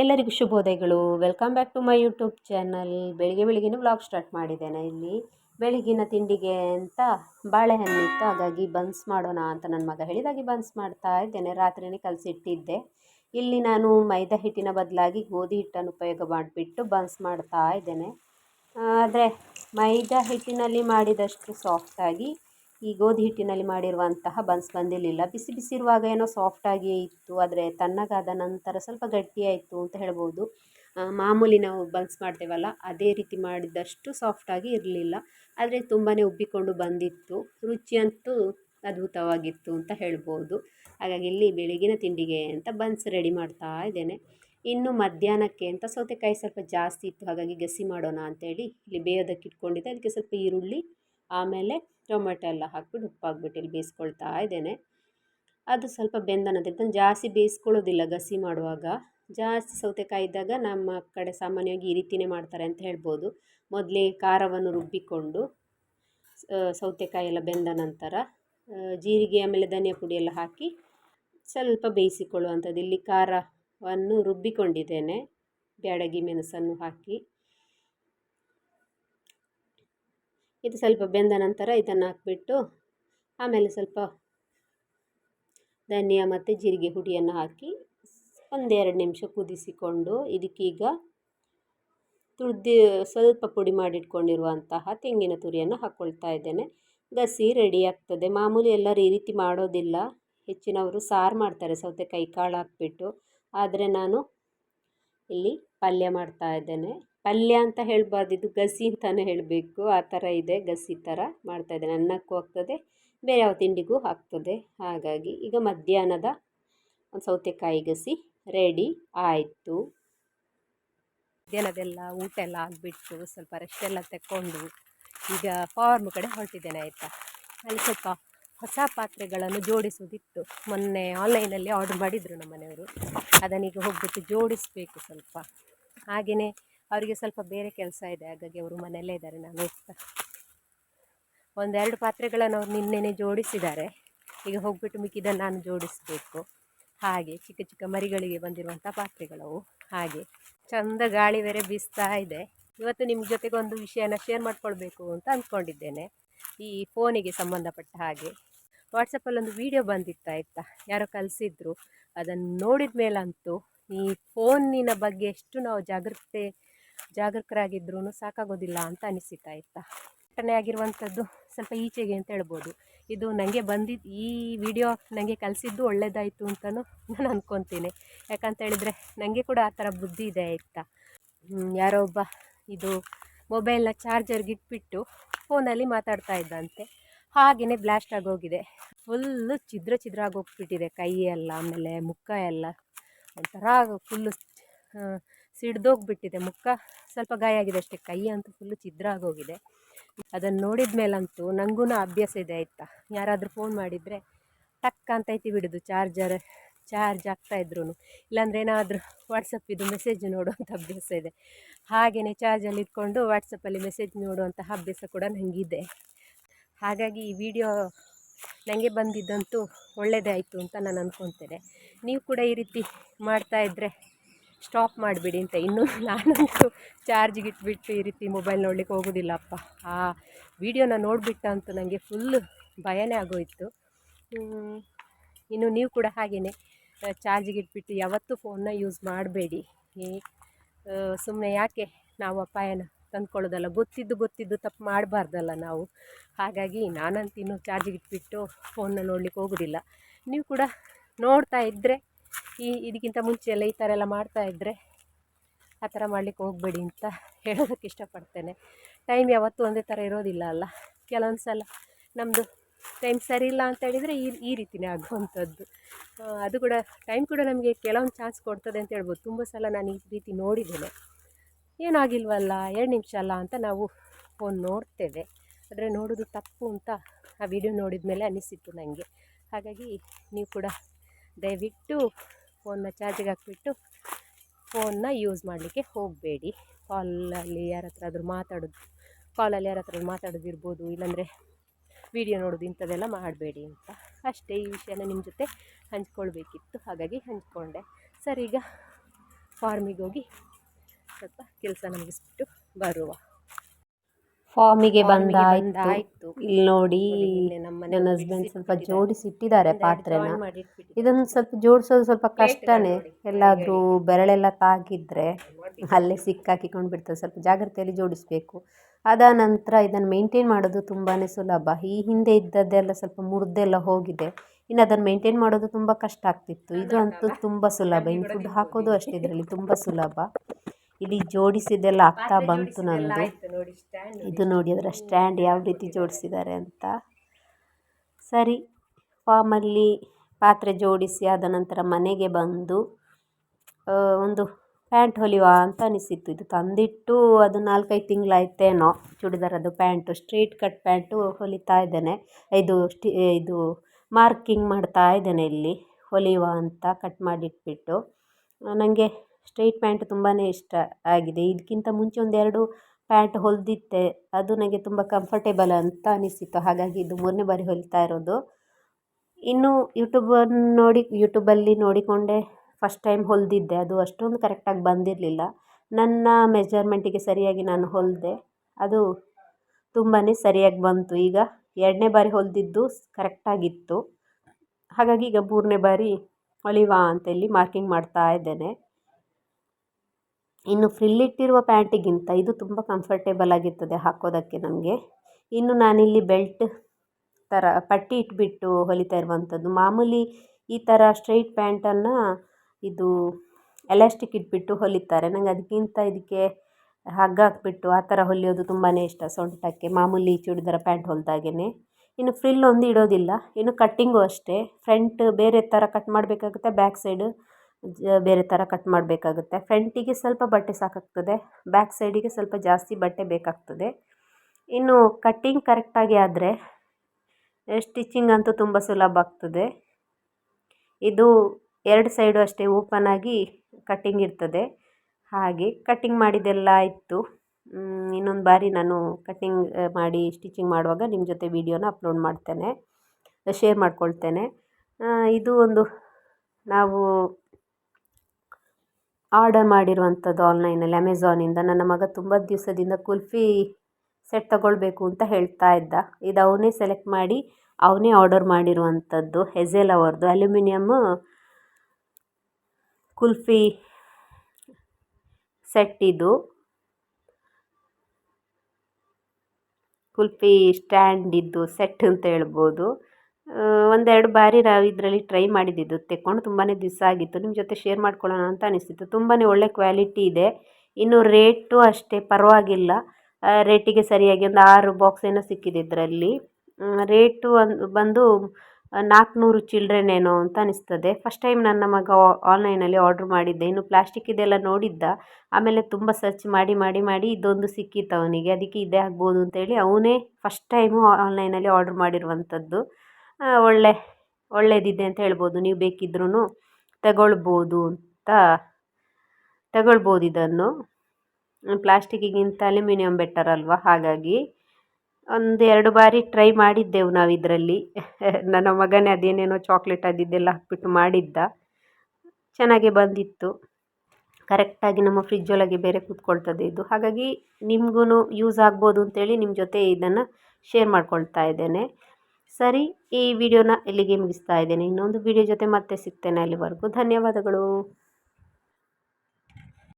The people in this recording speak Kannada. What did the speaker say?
ಎಲ್ಲರಿಗೂ ಶುಭೋದಯಗಳು. Welcome back to my YouTube channel ಬೆಳಿಗ್ಗೆ ಬೆಳಿಗ್ಗೆ ವ್ಲಾಗ್ ಸ್ಟಾರ್ಟ್ ಮಾಡಿದ್ದೇನೆ ಇಲ್ಲಿ. ಬೆಳಗಿನ ತಿಂಡಿಗೆ ಅಂತ ಬಾಳೆಹಣ್ಣು ಇತ್ತು. ಹಾಗಾಗಿ ಬನ್ಸ್ ಮಾಡೋಣ ಅಂತ ನನ್ನ ಮಗ ಹೇಳಿದಾಗಿ ಬನ್ಸ್ ಮಾಡ್ತಾ ಇದ್ದೇನೆ. ರಾತ್ರಿನೇ ಕಲಸಿಟ್ಟಿದ್ದೆ. ಇಲ್ಲಿ ನಾನು ಮೈದಾ ಹಿಟ್ಟಿನ ಬದಲಾಗಿ ಗೋಧಿ ಹಿಟ್ಟನ್ನು ಉಪಯೋಗ ಮಾಡಿಬಿಟ್ಟು ಬನ್ಸ್ ಮಾಡ್ತಾ ಇದ್ದೇನೆ. ಆದರೆ ಮೈದಾ ಹಿಟ್ಟಿನಲ್ಲಿ ಮಾಡಿದಷ್ಟು ಸಾಫ್ಟಾಗಿ ಈ ಗೋಧಿ ಹಿಟ್ಟಿನಲ್ಲಿ ಮಾಡಿರುವಂತಹ ಬನ್ಸ್ ಬಂದಿರಲಿಲ್ಲ. ಬಿಸಿ ಬಿಸಿ ಇರುವಾಗ ಏನೋ ಸಾಫ್ಟಾಗಿ ಇತ್ತು, ಆದರೆ ತಣ್ಣಗಾದ ನಂತರ ಸ್ವಲ್ಪ ಗಟ್ಟಿಯಾಯಿತು ಅಂತ ಹೇಳ್ಬೋದು. ಮಾಮೂಲಿ ನಾವು ಬನ್ಸ್ ಮಾಡ್ತೇವಲ್ಲ, ಅದೇ ರೀತಿ ಮಾಡಿದಷ್ಟು ಸಾಫ್ಟಾಗಿ ಇರಲಿಲ್ಲ. ಆದರೆ ತುಂಬಾ ಉಬ್ಬಿಕೊಂಡು ಬಂದಿತ್ತು. ರುಚಿಯಂತೂ ಅದ್ಭುತವಾಗಿತ್ತು ಅಂತ ಹೇಳ್ಬೋದು. ಹಾಗಾಗಿ ಇಲ್ಲಿ ಬೆಳಗಿನ ತಿಂಡಿಗೆ ಅಂತ ಬನ್ಸ್ ರೆಡಿ ಮಾಡ್ತಾ ಇದ್ದೇನೆ. ಇನ್ನು ಮಧ್ಯಾಹ್ನಕ್ಕೆ ಅಂತ ಸೌತೆಕಾಯಿ ಸ್ವಲ್ಪ ಜಾಸ್ತಿ ಇತ್ತು, ಹಾಗಾಗಿ ಗಸಿ ಮಾಡೋಣ ಅಂತೇಳಿ ಇಲ್ಲಿ ಬೇಯೋದಕ್ಕೆ ಇಟ್ಕೊಂಡಿದ್ದೆ. ಅದಕ್ಕೆ ಸ್ವಲ್ಪ ಈರುಳ್ಳಿ ಆಮೇಲೆ ಟೊಮೆಟೊ ಎಲ್ಲ ಹಾಕ್ಬಿಟ್ಟು ಉಪ್ಪಾಗ್ಬಿಟ್ಟು ಇಲ್ಲಿ ಬೇಯಿಸ್ಕೊಳ್ತಾ ಇದ್ದೇನೆ. ಅದು ಸ್ವಲ್ಪ ಬೆಂದ ನಂತರ ಇದನ್ನು ಜಾಸ್ತಿ ಬೇಯಿಸ್ಕೊಳ್ಳೋದಿಲ್ಲ ಗಸಿ ಮಾಡುವಾಗ. ಜಾಸ್ತಿ ಸೌತೆಕಾಯಿ ಇದ್ದಾಗ ನಮ್ಮ ಕಡೆ ಸಾಮಾನ್ಯವಾಗಿ ಈ ರೀತಿಯೇ ಮಾಡ್ತಾರೆ ಅಂತ ಹೇಳ್ಬೋದು. ಮೊದಲೇ ಖಾರವನ್ನು ರುಬ್ಬಿಕೊಂಡು ಸೌತೆಕಾಯಿ ಎಲ್ಲ ಬೆಂದ ನಂತರ ಜೀರಿಗೆ, ಆಮೇಲೆ ಧನಿಯಾ ಪುಡಿ ಎಲ್ಲ ಹಾಕಿ ಸ್ವಲ್ಪ ಬೇಯಿಸಿಕೊಳ್ಳುವಂಥದ್ದು. ಇಲ್ಲಿ ಖಾರವನ್ನು ರುಬ್ಬಿಕೊಂಡಿದ್ದೇನೆ. ಬ್ಯಾಡಗಿ ಮೆಣಸನ್ನು ಹಾಕಿ. ಇದು ಸ್ವಲ್ಪ ಬೆಂದ ನಂತರ ಇದನ್ನು ಹಾಕಿಬಿಟ್ಟು ಆಮೇಲೆ ಸ್ವಲ್ಪ ಧನಿಯಾ ಮತ್ತು ಜೀರಿಗೆ ಹುಡಿಯನ್ನು ಹಾಕಿ ಒಂದೆರಡು ನಿಮಿಷ ಕುದಿಸಿಕೊಂಡು ಇದಕ್ಕೀಗ ತುರ್ದು ಸ್ವಲ್ಪ ಪುಡಿ ಮಾಡಿಟ್ಕೊಂಡಿರುವಂತಹ ತೆಂಗಿನ ತುರಿಯನ್ನು ಹಾಕ್ಕೊಳ್ತಾ ಇದ್ದೇನೆ. ಗಸಿ ರೆಡಿ ಆಗ್ತದೆ. ಮಾಮೂಲಿ ಎಲ್ಲರೂ ಈ ರೀತಿ ಮಾಡೋದಿಲ್ಲ. ಹೆಚ್ಚಿನವರು ಸಾರು ಮಾಡ್ತಾರೆ, ಸೌತೆಕಾಯಿ ಕಾಳು ಹಾಕ್ಬಿಟ್ಟು. ಆದರೆ ನಾನು ಇಲ್ಲಿ ಪಲ್ಯ ಮಾಡ್ತಾ ಇದ್ದೇನೆ. ಪಲ್ಯ ಅಂತ ಹೇಳ್ಬಾರ್ದು. ಇದು ಗಸಿ ಅಂತಲೇ ಹೇಳಬೇಕು. ಆ ಥರ ಇದೆ. ಗಸಿ ಥರ ಮಾಡ್ತಾಯಿದ್ದೇನೆ ಅನ್ನಕ್ಕೂ ಆಗ್ತದೆ, ಬೇರೆ ಯಾವ ತಿಂಡಿಗೂ ಆಗ್ತದೆ. ಹಾಗಾಗಿ ಈಗ ಮಧ್ಯಾಹ್ನದ ಒಂದು ಸೌತೆಕಾಯಿ ಗಸಿ ರೆಡಿ ಆಯಿತು. ಮಧ್ಯಾಹ್ನದೆಲ್ಲ ಊಟ ಎಲ್ಲ ಆಗಿಬಿಟ್ಟು ಸ್ವಲ್ಪ ರೆಸ್ಟ್ ಎಲ್ಲ ತಗೊಂಡು ಈಗ ಫಾರ್ಮ್ ಕಡೆ ಹೊರಟಿದ್ದೇನೆ ಆಯಿತಾ? ಅಲ್ಲಿ ಸ್ವಲ್ಪ ಹೊಸ ಪಾತ್ರೆಗಳನ್ನು ಜೋಡಿಸೋದಿತ್ತು ಮೊನ್ನೆ ಆನ್ಲೈನಲ್ಲಿ ಆರ್ಡ್ರ್ ಮಾಡಿದರು ನಮ್ಮ ಮನೆಯವರು ಅದನ್ನೀಗ ಹೋಗ್ಬಿಟ್ಟು ಜೋಡಿಸಬೇಕು ಸ್ವಲ್ಪ. ಹಾಗೆಯೇ ಅವರಿಗೆ ಸ್ವಲ್ಪ ಬೇರೆ ಕೆಲಸ ಇದೆ. ಹಾಗಾಗಿ ಅವರು ಮನೆಯಲ್ಲೇ ಇದ್ದಾರೆ. ನಾನು ಒಂದೆರಡು ಪಾತ್ರೆಗಳನ್ನು ಅವ್ರು ನಿನ್ನೆನೆ ಜೋಡಿಸಿದ್ದಾರೆ. ಈಗ ಹೋಗ್ಬಿಟ್ಟು ಮಿಕ್ಕಿದ್ದನ್ನು ನಾನು ಜೋಡಿಸಬೇಕು. ಹಾಗೆ ಚಿಕ್ಕ ಚಿಕ್ಕ ಮರಿಗಳಿಗೆ ಬಂದಿರುವಂಥ ಪಾತ್ರೆಗಳವು. ಹಾಗೆ ಚಂದ ಗಾಳಿ ಬೇರೆ ಬೀಸ್ತಾ ಇದೆ. ಇವತ್ತು ನಿಮ್ಮ ಜೊತೆಗೆ ಒಂದು ವಿಷಯನ ಶೇರ್ ಮಾಡ್ಕೊಳ್ಬೇಕು ಅಂತ ಅಂದ್ಕೊಂಡಿದ್ದೇನೆ. ಈ ಫೋನಿಗೆ ಸಂಬಂಧಪಟ್ಟ ಹಾಗೆ. ವಾಟ್ಸಪ್ಪಲ್ಲಿ ಒಂದು ವಿಡಿಯೋ ಬಂದಿತ್ತು ಆಯಿತಾ? ಯಾರೋ ಕಲಿಸಿದ್ರು. ಅದನ್ನು ನೋಡಿದ ಮೇಲಂತೂ ಈ ಫೋನಿನ ಬಗ್ಗೆ ಎಷ್ಟು ನಾವು ಜಾಗ್ರತೆ ಜಾಗರೂಕರಾಗಿದ್ರೂ ಸಾಕಾಗೋದಿಲ್ಲ ಅಂತ ಅನಿಸಿತಾಯ್ತಾ ಘಟನೆ ಆಗಿರುವಂಥದ್ದು ಸ್ವಲ್ಪ ಈಚೆಗೆ ಅಂತ ಹೇಳ್ಬೋದು. ಇದು ನನಗೆ ಬಂದಿದ್ದು ಈ ವಿಡಿಯೋ ನನಗೆ ಕಲಿಸಿದ್ದು ಒಳ್ಳೆಯದಾಯಿತು ಅಂತಲೂ ನಾನು ಅಂದ್ಕೊತೀನಿ ಯಾಕಂತ ಹೇಳಿದರೆ ನನಗೆ ಕೂಡ ಆ ಥರ ಬುದ್ಧಿ ಇದೆ ಆಯಿತಾ? ಯಾರೋ ಒಬ್ಬ ಇದು ಮೊಬೈಲ್ನ ಚಾರ್ಜರ್ಗೆ ಇಟ್ಬಿಟ್ಟು ಫೋನಲ್ಲಿ ಮಾತಾಡ್ತಾ ಇದ್ದಂತೆ. ಹಾಗೆಯೇ ಬ್ಲ್ಯಾಸ್ಟ್ ಆಗೋಗಿದೆ. ಫುಲ್ಲು ಚಿದ್ರ ಚಿದ್ರ ಆಗೋಗ್ಬಿಟ್ಟಿದೆ ಕೈ ಎಲ್ಲ ಆಮೇಲೆ ಮುಖ ಎಲ್ಲ. ಒಂಥರ ಫುಲ್ಲು ಸಿಡ್ದೋಗ್ಬಿಟ್ಟಿದೆ. ಮುಖ ಸ್ವಲ್ಪ ಗಾಯ ಆಗಿದೆ ಅಷ್ಟೇ. ಕೈ ಅಂತೂ ಫುಲ್ಲು ಛಿದ್ರ ಆಗೋಗಿದೆ. ಅದನ್ನು ನೋಡಿದ ಮೇಲಂತೂ ನನಗೂ ಅಭ್ಯಾಸ ಇದೆ ಆಯಿತಾ? ಯಾರಾದರೂ ಫೋನ್ ಮಾಡಿದರೆ ಟಕ್ ಅಂತ ಐತಿ ಬಿಡೋದು ಚಾರ್ಜರ್ ಚಾರ್ಜ್ ಆಗ್ತಾ ಇದ್ರು ಇಲ್ಲಾಂದ್ರೆ ಏನಾದರೂ ವಾಟ್ಸಪ್ಪಿದು ಮೆಸೇಜ್ ನೋಡುವಂಥ ಅಭ್ಯಾಸ ಇದೆ. ಹಾಗೆಯೇ ಚಾರ್ಜಲ್ಲಿ ಇಟ್ಕೊಂಡು ವಾಟ್ಸಪ್ಪಲ್ಲಿ ಮೆಸೇಜ್ ನೋಡುವಂತಹ ಅಭ್ಯಾಸ ಕೂಡ ನನಗಿದೆ ಹಾಗಾಗಿ ಈ ವಿಡಿಯೋ ನನಗೆ ಬಂದಿದ್ದಂತೂ ಒಳ್ಳೆಯದೇ ಆಯಿತು ಅಂತ ನಾನು ಅಂದ್ಕೊತೇನೆ ನೀವು ಕೂಡ ಈ ರೀತಿ ಮಾಡ್ತಾಯಿದ್ರೆ ಸ್ಟಾಪ್ ಮಾಡಿಬಿಡಿ ಅಂತ ಇನ್ನೂ ನಾನಂತೂ ಚಾರ್ಜಿಗೆ ಇಟ್ಬಿಟ್ಟು ಈ ರೀತಿ ಮೊಬೈಲ್ ನೋಡಲಿಕ್ಕೆ ಹೋಗೋದಿಲ್ಲಪ್ಪ. ಆ ವಿಡಿಯೋನ ನೋಡಿಬಿಟ್ಟಂತೂ ನನಗೆ ಫುಲ್ಲು ಭಯನೇ ಆಗೋಯಿತು. ಇನ್ನು ನೀವು ಕೂಡ ಹಾಗೆಯೇ ಚಾರ್ಜಿಗೆ ಇಟ್ಬಿಟ್ಟು ಯಾವತ್ತೂ ಫೋನ್ನ ಯೂಸ್ ಮಾಡಬೇಡಿ. ಸುಮ್ಮನೆ ಯಾಕೆ ನಾವು ಅಪಾಯನ ತಂದ್ಕೊಳ್ಳೋದಲ್ಲ, ಗೊತ್ತಿದ್ದು ಗೊತ್ತಿದ್ದು ತಪ್ಪು ಮಾಡಬಾರ್ದಲ್ಲ ನಾವು. ಹಾಗಾಗಿ ನಾನಂತೂ ಇನ್ನೂ ಚಾರ್ಜಿಗೆ ಇಟ್ಬಿಟ್ಟು ಫೋನ್ನ ನೋಡ್ಲಿಕ್ಕೆ ಹೋಗೋದಿಲ್ಲ. ನೀವು ಕೂಡ ನೋಡ್ತಾ ಇದ್ದರೆ ಈ ಇದಕ್ಕಿಂತ ಮುಂಚೆ ಎಲ್ಲ ಈ ಥರ ಎಲ್ಲ ಮಾಡ್ತಾಯಿದ್ರೆ ಆ ಥರ ಮಾಡಲಿಕ್ಕೆ ಹೋಗಬೇಡಿ ಅಂತ ಹೇಳೋದಕ್ಕೆ ಇಷ್ಟಪಡ್ತೇನೆ. ಟೈಮ್ ಯಾವತ್ತೂ ಒಂದೇ ಥರ ಇರೋದಿಲ್ಲ ಅಲ್ಲ? ಕೆಲವೊಂದು ಸಲ ನಮ್ಮದು ಟೈಮ್ ಸರಿ ಇಲ್ಲ ಅಂತ ಹೇಳಿದರೆ ಈ ಈ ರೀತಿಯೇ ಆಗುವಂಥದ್ದು. ಅದು ಕೂಡ ಟೈಮ್ ಕೂಡ ನಮಗೆ ಕೆಲವೊಂದು ಚಾನ್ಸ್ ಕೊಡ್ತದೆ ಅಂತ ಹೇಳ್ಬೋದು. ತುಂಬ ಸಲ ನಾನು ಈ ರೀತಿ ನೋಡಿದ್ದೇನೆ. ಏನಾಗಿಲ್ವಲ್ಲ? ಎರಡು ನಿಮಿಷ ಅಲ್ಲ ಅಂತ ನಾವು ಫೋನ್ ನೋಡ್ತೇವೆ. ಆದರೆ ನೋಡೋದು ತಪ್ಪು ಅಂತ ಆ ವಿಡಿಯೋ ನೋಡಿದ ಮೇಲೆ ಅನ್ನಿಸಿತ್ತು ನನಗೆ ಹಾಗಾಗಿ ನೀವು ಕೂಡ ದಯವಿಟ್ಟು ಫೋನ್ನ ಚಾರ್ಜಿಗೆ ಹಾಕಿಬಿಟ್ಟು ಫೋನ್ನ ಯೂಸ್ ಮಾಡಲಿಕ್ಕೆ ಹೋಗಬೇಡಿ. ಕಾಲಲ್ಲಿ ಯಾರ ಹತ್ರ ಆದರೂ ಮಾತಾಡೋದು, ಕಾಲಲ್ಲಿ ಯಾರ ಹತ್ರ ಮಾತಾಡೋದು ಇರ್ಬೋದು ಇಲ್ಲಾಂದರೆ ವಿಡಿಯೋ ನೋಡೋದು ಇಂಥದ್ದೆಲ್ಲ ಮಾಡಬೇಡಿ ಅಂತ. ಅಷ್ಟೇ ಈ ವಿಷಯನ ನಿಮ್ಮ ಜೊತೆ ಹಂಚ್ಕೊಳ್ಬೇಕಿತ್ತು. ಹಾಗಾಗಿ ಹಂಚ್ಕೊಂಡೆ. ಸರಿ ಈಗ ಫಾರ್ಮಿಗೆ ಹೋಗಿ ಸ್ವಲ್ಪ ಕೆಲಸ ನಮಗಿಸ್ಬಿಟ್ಟು ಬರುವ. ಫಾರ್ಮಿಗೆ ಬಂದಾಯ್ತು. ಇಲ್ಲಿ ನೋಡಿ ನನ್ನ ಹಸ್ಬೆಂಡ್ ಸ್ವಲ್ಪ ಜೋಡಿಸಿಟ್ಟಿದ್ದಾರೆ ಪಾತ್ರೆನ. ಇದನ್ನು ಸ್ವಲ್ಪ ಜೋಡಿಸೋದು ಸ್ವಲ್ಪ ಕಷ್ಟನೇ. ಎಲ್ಲಾದರೂ ಬೆರಳೆಲ್ಲ ತಾಗಿದ್ರೆ ಅಲ್ಲೇ ಸಿಕ್ಕಾಕಿಕೊಂಡು ಬಿಡ್ತದೆ ಸ್ವಲ್ಪ ಜಾಗ್ರತೆಯಲ್ಲಿ ಜೋಡಿಸಬೇಕು. ಅದ ನಂತರ ಇದನ್ನು ಮೇಂಟೈನ್ ಮಾಡೋದು ತುಂಬಾ ಸುಲಭ. ಈ ಹಿಂದೆ ಇದ್ದದ್ದೆಲ್ಲ ಸ್ವಲ್ಪ ಮುರಿದೆಲ್ಲ ಹೋಗಿದೆ. ಇನ್ನು ಅದನ್ನು ಮೇಂಟೈನ್ ಮಾಡೋದು ತುಂಬ ಕಷ್ಟ ಆಗ್ತಿತ್ತು. ಇದು ಅಂತೂ ತುಂಬ ಸುಲಭ. ಇನ್ನು ಫುಡ್ ಹಾಕೋದು ಅಷ್ಟೇ ಇದರಲ್ಲಿ ತುಂಬ ಸುಲಭ. ಇಲ್ಲಿ ಜೋಡಿಸಿದೆಲ್ಲ ಆಗ್ತಾ ಬಂತು ನಂದು. ಇದು ನೋಡಿ ಅದರ ಸ್ಟ್ಯಾಂಡ್ ಯಾವ ರೀತಿ ಜೋಡಿಸಿದ್ದಾರೆ ಅಂತ. ಸರಿ ಫಾರ್ಮಲ್ಲಿ ಪಾತ್ರೆ ಜೋಡಿಸಿ ಆದ ನಂತರ ಮನೆಗೆ ಬಂದು ಒಂದು ಪ್ಯಾಂಟ್ ಹೊಲಿಯುವ ಅಂತ ಅನಿಸಿತ್ತು. ಇದು ತಂದಿಟ್ಟು ಅದು ನಾಲ್ಕೈದು ತಿಂಗಳಾಯ್ತೇನೋ ಚೂಡಿದಾರದು ಪ್ಯಾಂಟು ಸ್ಟ್ರೈಟ್ ಕಟ್ ಪ್ಯಾಂಟು ಹೊಲಿತಾ ಇದ್ದೇನೆ. ಇದು ಸ್ಟಿ ಇದು ಮಾರ್ಕಿಂಗ್ ಮಾಡ್ತಾ ಇದ್ದೇನೆ ಇಲ್ಲಿ ಹೊಲಿಯುವ ಅಂತ ಕಟ್ ಮಾಡಿಟ್ಬಿಟ್ಟು. ನನಗೆ ಸ್ಟ್ರೈಟ್ ಪ್ಯಾಂಟ್ ತುಂಬಾ ಇಷ್ಟ ಆಗಿದೆ. ಇದಕ್ಕಿಂತ ಮುಂಚೆ ಒಂದೆರಡು ಪ್ಯಾಂಟ್ ಹೊಲಿದಿತ್ತೆ. ಅದು ನನಗೆ ತುಂಬ ಕಂಫರ್ಟೇಬಲ್ ಅಂತ ಅನಿಸಿತು ಹಾಗಾಗಿ ಇದು ಮೂರನೇ ಬಾರಿ ಹೊಲಿತಾ ಇರೋದು. ಇನ್ನು ಯೂಟ್ಯೂಬನ್ನು ನೋಡಿ ಯೂಟ್ಯೂಬಲ್ಲಿ ನೋಡಿಕೊಂಡೆ. ಫಸ್ಟ್ ಟೈಮ್ ಹೊಲಿದಿದ್ದೆ. ಅದು ಅಷ್ಟೊಂದು ಕರೆಕ್ಟಾಗಿ ಬಂದಿರಲಿಲ್ಲ. ನನ್ನ ಮೆಜರ್ಮೆಂಟಿಗೆ ಸರಿಯಾಗಿ ನಾನು ಹೊಲಿದೆ. ಅದು ತುಂಬಾ ಸರಿಯಾಗಿ ಬಂತು. ಈಗ ಎರಡನೇ ಬಾರಿ ಹೊಲಿದಿದ್ದು ಕರೆಕ್ಟಾಗಿತ್ತು ಹಾಗಾಗಿ ಈಗ ಮೂರನೇ ಬಾರಿ ಹೊಲಿವಾ ಅಂತೇಳಿ ಮಾರ್ಕಿಂಗ್ ಮಾಡ್ತಾ ಇದ್ದೇನೆ. ಇನ್ನು ಫ್ರಿಲ್ಲಿಟ್ಟಿರುವ ಪ್ಯಾಂಟಿಗಿಂತ ಇದು ತುಂಬ ಕಂಫರ್ಟೇಬಲ್ ಆಗಿರ್ತದೆ ಹಾಕೋದಕ್ಕೆ ನಮಗೆ. ಇನ್ನು ನಾನಿಲ್ಲಿ ಬೆಲ್ಟ್ ಥರ ಪಟ್ಟಿ ಇಟ್ಬಿಟ್ಟು ಹೊಲಿತಾ ಇರುವಂಥದ್ದು ಮಾಮೂಲಿ ಈ ಥರ ಸ್ಟ್ರೈಟ್ ಪ್ಯಾಂಟನ್ನು ಇದು ಎಲಾಸ್ಟಿಕ್ ಇಟ್ಬಿಟ್ಟು ಹೊಲಿತಾರೆ. ನಂಗೆ ಅದಕ್ಕಿಂತ ಇದಕ್ಕೆ ಹಗ್ಗ ಹಾಕ್ಬಿಟ್ಟು ಆ ಥರ ಹೊಲಿಯೋದು ತುಂಬಾ ಇಷ್ಟ ಸೊಂಟಕ್ಕೆ. ಮಾಮೂಲಿ ಚೂಡಿದಾರ ಪ್ಯಾಂಟ್ ಹೊಲಿದಾಗೇ ಇನ್ನು ಫ್ರಿಲ್ ಒಂದು ಇಡೋದಿಲ್ಲ. ಇನ್ನು ಕಟ್ಟಿಂಗು ಅಷ್ಟೇ. ಫ್ರಂಟ್ ಬೇರೆ ಥರ ಕಟ್ ಮಾಡಬೇಕಾಗುತ್ತೆ ಬ್ಯಾಕ್ ಸೈಡು ಬೇರೆ ಥರ ಕಟ್ ಮಾಡಬೇಕಾಗುತ್ತೆ. ಫ್ರಂಟಿಗೆ ಸ್ವಲ್ಪ ಬಟ್ಟೆ ಸಾಕಾಗ್ತದೆ ಬ್ಯಾಕ್ ಸೈಡಿಗೆ ಸ್ವಲ್ಪ ಜಾಸ್ತಿ ಬಟ್ಟೆ ಬೇಕಾಗ್ತದೆ. ಇನ್ನು ಕಟ್ಟಿಂಗ್ ಕರೆಕ್ಟಾಗಿ ಆದರೆ ಸ್ಟಿಚಿಂಗ್ ಅಂತೂ ತುಂಬ ಸುಲಭ ಆಗ್ತದೆ. ಇದು ಎರಡು ಸೈಡು ಅಷ್ಟೇ ಓಪನ್ ಆಗಿ ಕಟ್ಟಿಂಗ್ ಇರ್ತದೆ. ಹಾಗೆ ಕಟ್ಟಿಂಗ್ ಮಾಡಿದ್ದೆಲ್ಲ ಇತ್ತು ಇನ್ನೊಂದು ಬಾರಿ ನಾನು ಕಟ್ಟಿಂಗ್ ಮಾಡಿ ಸ್ಟಿಚಿಂಗ್ ಮಾಡುವಾಗ ನಿಮ್ಮ ಜೊತೆ ವೀಡಿಯೋನ ಅಪ್ಲೋಡ್ ಮಾಡ್ತೇನೆ. ಶೇರ್ ಮಾಡ್ಕೊಳ್ತೇನೆ. ಇದು ಒಂದು ನಾವು ಆರ್ಡರ್ ಮಾಡಿರುವಂಥದ್ದು ಆನ್ಲೈನಲ್ಲಿ ಅಮೆಝಾನಿಂದ ನನ್ನ ಮಗ ತುಂಬ ದಿವಸದಿಂದ ಕುಲ್ಫಿ ಸೆಟ್ ತಗೊಳ್ಬೇಕು ಅಂತ ಹೇಳ್ತಾ ಇದ್ದ. ಇದು ಅವನೇ ಸೆಲೆಕ್ಟ್ ಮಾಡಿ, ಅವನೇ ಆರ್ಡರ್ ಮಾಡಿರುವಂಥದ್ದು ಹೆಝೆಲ್ ಅವರದ್ದು. ಅಲ್ಯೂಮಿನಿಯಮ್ ಕುಲ್ಫಿ ಸೆಟ್ ಇದು. ಕುಲ್ಫಿ ಸ್ಟ್ಯಾಂಡಿದ್ದು ಸೆಟ್ ಅಂತ ಹೇಳ್ಬೋದು. ಒಂದೆರಡು ಬಾರಿ ನಾವು ಇದರಲ್ಲಿ ಟ್ರೈ ಮಾಡಿದ್ದಿದ್ದು. ತೆಕ್ಕೊಂಡು ತುಂಬಾ ದಿವಸ ಆಗಿತ್ತು. ನಿಮ್ಮ ಜೊತೆ ಶೇರ್ ಮಾಡ್ಕೊಳ್ಳೋಣ ಅಂತ ಅನಿಸ್ತಿತ್ತು. ತುಂಬಾ ಒಳ್ಳೆ ಕ್ವಾಲಿಟಿ ಇದೆ. ಇನ್ನು ರೇಟು ಅಷ್ಟೇ, ಪರವಾಗಿಲ್ಲ. ರೇಟಿಗೆ ಸರಿಯಾಗಿ ಒಂದು ಆರು ಬಾಕ್ಸ್ ಏನೋ ಸಿಕ್ಕಿದೆ ಇದರಲ್ಲಿ. ರೇಟು ಒಂದು ಬಂದು ನಾಲ್ಕುನೂರು ಚಿಲ್ಡ್ರನೇನೋ ಅಂತ ಅನಿಸ್ತದೆ. ಫಸ್ಟ್ ಟೈಮ್ ನನ್ನ ಮಗ ಆನ್ಲೈನಲ್ಲಿ ಆರ್ಡ್ರ್ ಮಾಡಿದ್ದೆ. ಇನ್ನು ಪ್ಲಾಸ್ಟಿಕ್ ಇದೆಲ್ಲ ನೋಡಿದ್ದ. ಆಮೇಲೆ ತುಂಬ ಸರ್ಚ್ ಮಾಡಿ ಮಾಡಿ ಮಾಡಿ ಇದೊಂದು ಸಿಕ್ಕಿತ್ತು ಅವನಿಗೆ. ಅದಕ್ಕೆ ಇದೇ ಆಗ್ಬೋದು ಅಂತೇಳಿ ಅವನೇ ಫಸ್ಟ್ ಟೈಮು ಆನ್ಲೈನಲ್ಲಿ ಆರ್ಡ್ರ್ ಮಾಡಿರುವಂಥದ್ದು ಒಳ್ಳೆ ಒಳ್ಳೆಯದಿದೆ ಅಂತ ಹೇಳ್ಬೋದು. ನೀವು ಬೇಕಿದ್ರೂ ತಗೊಳ್ಬೋದು ಅಂತ ತಗೊಳ್ಬೋದು ಇದನ್ನು. ಪ್ಲಾಸ್ಟಿಕ್ಕಿಗಿಂತ ಅಲ್ಯೂಮಿನಿಯಂ ಬೆಟರ್ ಅಲ್ವಾ? ಹಾಗಾಗಿ ಒಂದು ಎರಡು ಬಾರಿ ಟ್ರೈ ಮಾಡಿದ್ದೆವು ನಾವು ಇದರಲ್ಲಿ. ನನ್ನ ಮಗನೇ ಅದೇನೇನೋ ಚಾಕ್ಲೇಟ್ ಅದಿದ್ದೆಲ್ಲ ಹಾಕ್ಬಿಟ್ಟು ಮಾಡಿದ್ದ. ಚೆನ್ನಾಗೇ ಬಂದಿತ್ತು. ಕರೆಕ್ಟಾಗಿ ನಮ್ಮ ಫ್ರಿಜ್ ಒಳಗೆ ಬೇರೆ ಕೂತ್ಕೊಳ್ತದೆ ಇದು. ಹಾಗಾಗಿ ನಿಮಗೂ ಯೂಸ್ ಆಗ್ಬೋದು ಅಂತೇಳಿ ನಿಮ್ಮ ಜೊತೆ ಇದನ್ನು ಶೇರ್ ಮಾಡ್ಕೊಳ್ತಾ ಇದ್ದೇನೆ. ಸರಿ ಈ ವಿಡಿಯೋನ ಇಲ್ಲಿಗೆ ಮುಗಿಸ್ತಾ ಇದ್ದೇನೆ. ಇನ್ನೊಂದು ವಿಡಿಯೋ ಜೊತೆ ಮತ್ತೆ ಸಿಗ್ತೇನೆ ಅಲ್ಲಿವರೆಗೂ. ಧನ್ಯವಾದಗಳು.